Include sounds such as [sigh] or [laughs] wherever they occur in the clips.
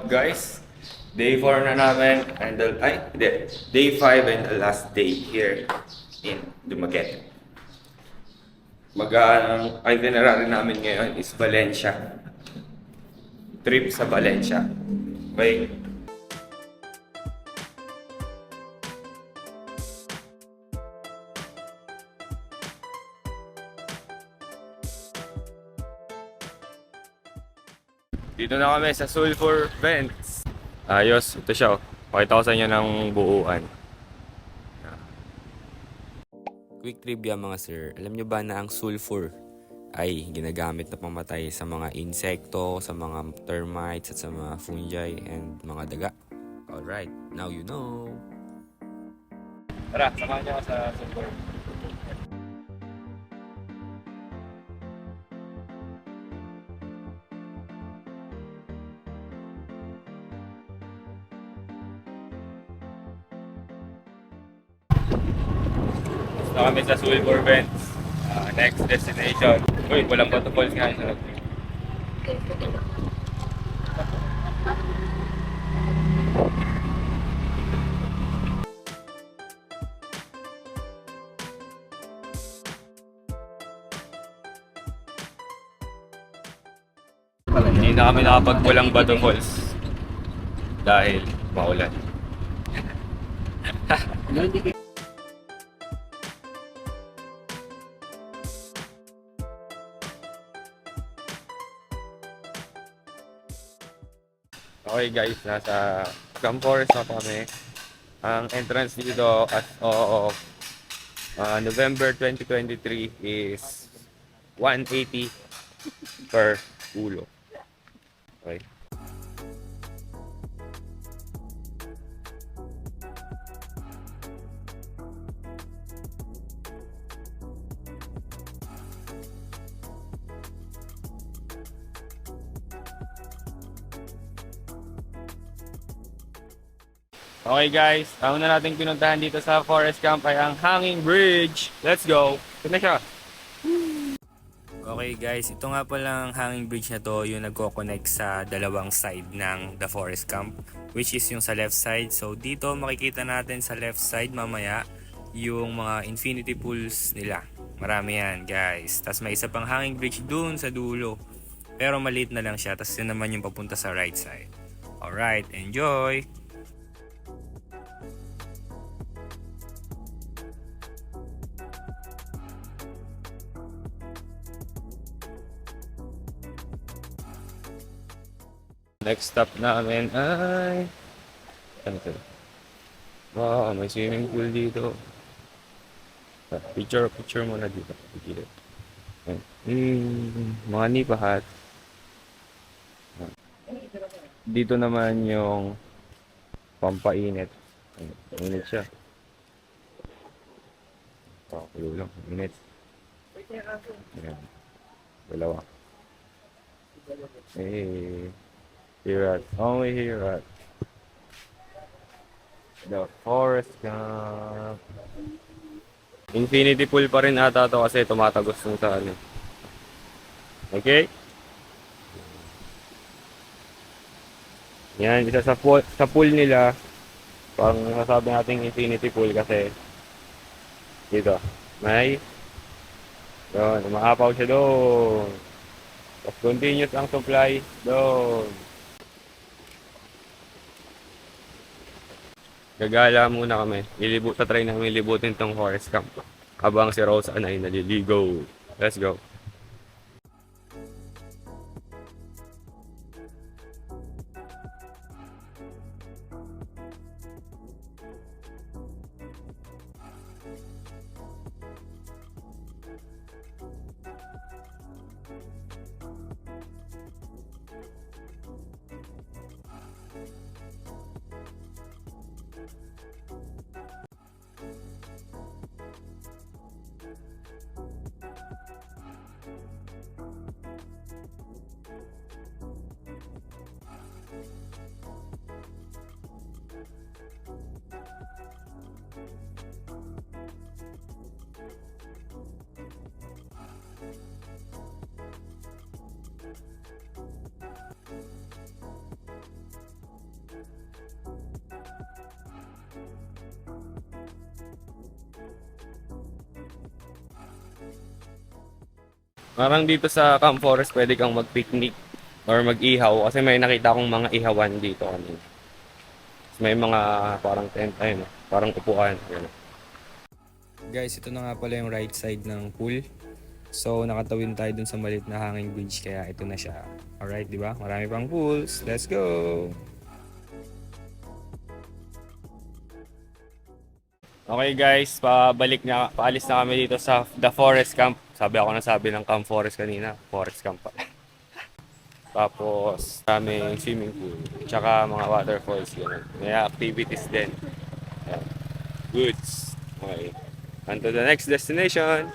Guys, day 4 na namin and the, ay, hindi, day 5 and the last day here in Dumaguete. Mag ang itinerary namin ngayon is Valencia. Trip sa Valencia. Okay? Dito na kami sa Sulfur Vents. Ayos, ito siya. oh. Pakita ko sa inyo ng buuan. Quick trivia mga sir, alam nyo ba na ang sulfur ay ginagamit na pamatay sa mga insekto, sa mga termites, at sa mga fungi and mga daga? Alright, now you know. Tara, samahan ako sa Sulfur. Gusto kami sa Sulfur Vents. Ah, next destination. Uy, walang Falls nga. Sarap. Hindi na kami nakapagpulang Bato Falls. Dahil maulan. [laughs] Okay guys, nasa Camp Forest na kami. Ang entrance dito as of uh, November 2023 is 180 per ulo. Okay. Okay guys, ang una nating pinuntahan dito sa Forest Camp ay ang Hanging Bridge. Let's go! Ito na siya. Okay guys, ito nga palang hanging bridge na to yung nagko-connect sa dalawang side ng The Forest Camp which is yung sa left side. So dito makikita natin sa left side mamaya yung mga infinity pools nila. Marami yan guys. Tapos may isa pang hanging bridge dun sa dulo. Pero maliit na lang siya. Tapos yun naman yung papunta sa right side. Alright, enjoy! Next stop namin ay... Ano to? Wow, may swimming pool dito. Ah, Picture, picture muna dito. Dito. Hmm, mga nipahat. Ah. Dito naman yung pampainit. Init siya. Pakulo lang. Init. Ayan. Dalawa. Eh, here at, only here at the Forest Camp. Infinity pool pa rin ata to kasi tumatagos nung sa ano. Okay? Yan, isa sa pool, sa pool nila, pang nasabi nating infinity pool kasi dito, may doon, umaapaw siya doon. Tapos continuous ang supply doon. Gagala muna kami. Lilibu sa try namin libutin tong forest camp. Habang si Rose ay naliligo. Let's go. Parang dito sa Camp Forest pwede kang mag-picnic or mag-ihaw kasi may nakita akong mga ihawan dito kanina. May mga parang tent ayun, parang upuan. Yun. Guys, ito na nga pala yung right side ng pool. So, nakatawin tayo dun sa maliit na hanging bridge kaya ito na siya. Alright, di ba? Marami pang pools. Let's go! Okay guys, pabalik na, paalis na kami dito sa The Forest Camp. Sabi ako na sabi ng Camp Forest kanina, Forest Camp pala. [laughs] Tapos, daming swimming pool, tsaka mga waterfalls, gano'n. May activities din. Ayan. Goods. Okay. On to the next destination.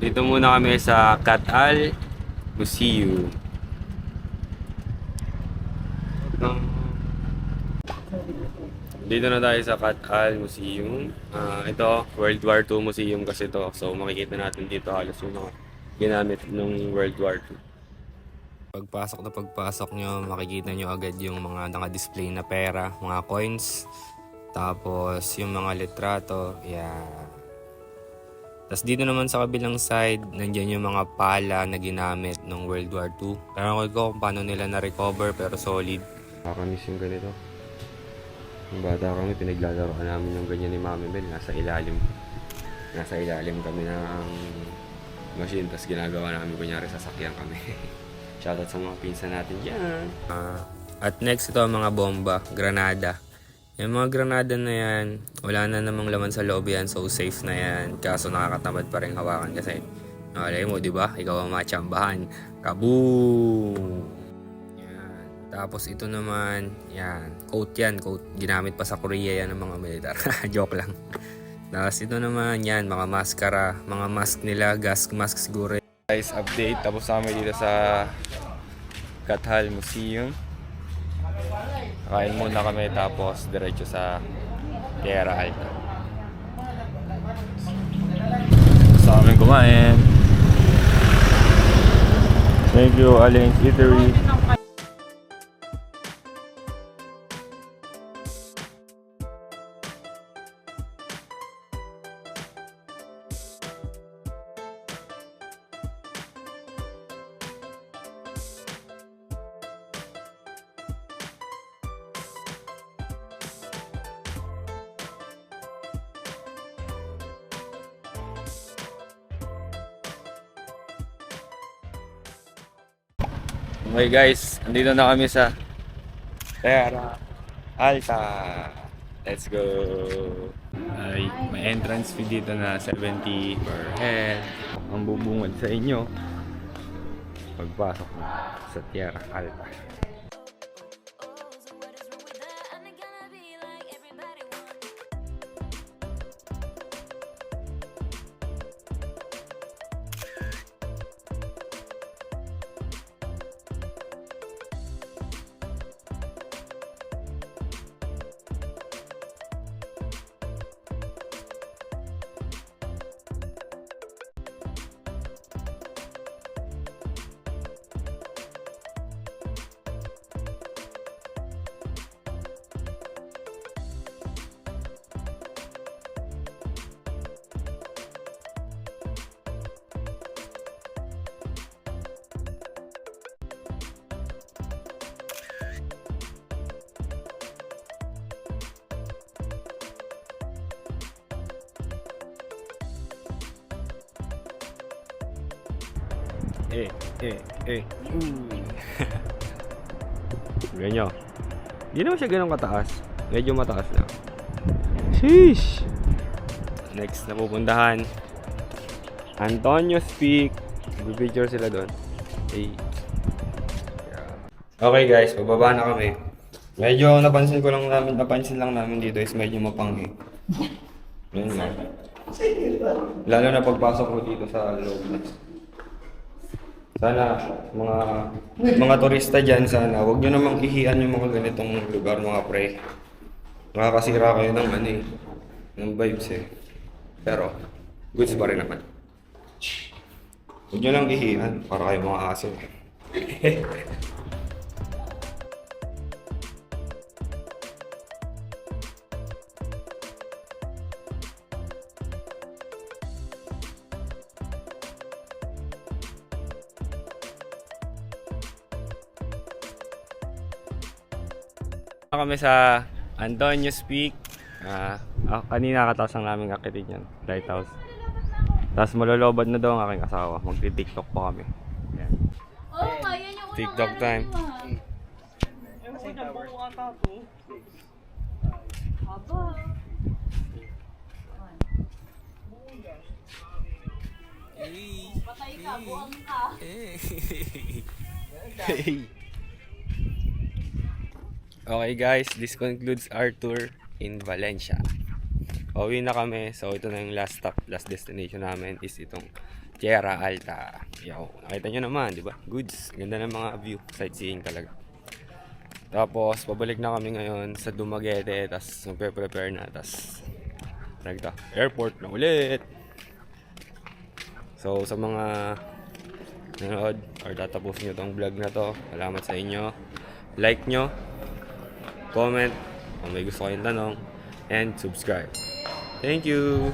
Dito muna kami sa Catal Museum. Dito na tayo sa Catal Museum. Ah, ito, World War II Museum kasi to. So makikita natin dito halos yung mga ginamit ng World War II. Pagpasok na pagpasok nyo, makikita nyo agad yung mga naka-display na pera, mga coins. Tapos, yung mga litrato. Yeah. Tapos dito naman sa kabilang side, nandyan yung mga pala na ginamit ng World War II. Pero ko kung paano nila na-recover pero solid. Nakakamiss yung ganito. Yung bata kami, pinaglalaroan namin yung ganyan ni Mami Bel. Nasa ilalim. Nasa ilalim kami ng machine. Tapos ginagawa namin kunyari sasakyan kami. [laughs] Shoutout sa mga pinsan natin dyan. Ah, at next ito ang mga bomba, granada. Yung mga granada na yan, wala na namang laman sa loob yan, so safe na yan. Kaso nakakatamad pa rin hawakan kasi nakalay mo, di ba? Ikaw ang matsambahan. Kaboom! Yan. Tapos ito naman, yan. Coat yan, coat. Ginamit pa sa Korea yan ng mga militar. [laughs] Joke lang. Tapos ito naman, yan, mga maskara, mga mask nila, gas mask siguro Guys, update. Tapos kami dito sa Cathal Museum. Kain muna kami tapos diretso sa Tierra Alta. Sa amin kumain. Thank you, Aling Eatery. Okay guys, andito na kami sa Terra Alta. Let's go! Ay, may entrance fee dito na 70 per head. Ang bubungad sa inyo pagpasok sa Tierra Alta. Eh, eh, eh. [laughs] Ganyan. Hindi naman siya ganun kataas. Medyo mataas lang. Sheesh! Next na pupuntahan. Antonio's Peak. Mag-picture sila doon. Hey. Okay guys, bababa na kami. Medyo napansin ko lang namin, napansin lang namin dito is medyo mapanghi. Yan nga. Lalo na pagpasok mo dito sa loob. Sana mga mga turista diyan sana wag niyo namang ihian yung mga ganitong lugar mga pre. Nakakasira kayo ng ano eh, ng vibes eh. Pero, goods pa rin naman. Huwag nyo lang ihihan para kayo mga aso. [laughs] kami sa Antonio's Peak. Ah, ah, kanina katapos lang namin akitin yan, lighthouse. Tapos malolobad na daw ang aking asawa. Magti-tiktok pa kami. Yan. Nga, yan yung TikTok time. niyo, ah. Patay ka, buwang ka. [laughs] Okay guys, this concludes our tour in Valencia. Pauwi na kami. So ito na yung last stop, last destination namin is itong Tierra Alta. Yo, nakita nyo naman, di ba? Goods. Ganda ng mga view. Sightseeing talaga. Tapos, pabalik na kami ngayon sa Dumaguete. Tapos, magpe-prepare na. Tapos, nagta airport na ulit. So, sa mga nanood or tatapusin nyo tong vlog na to, salamat sa inyo. Like nyo, comment kung may gusto kayong tanong, and subscribe. Thank you!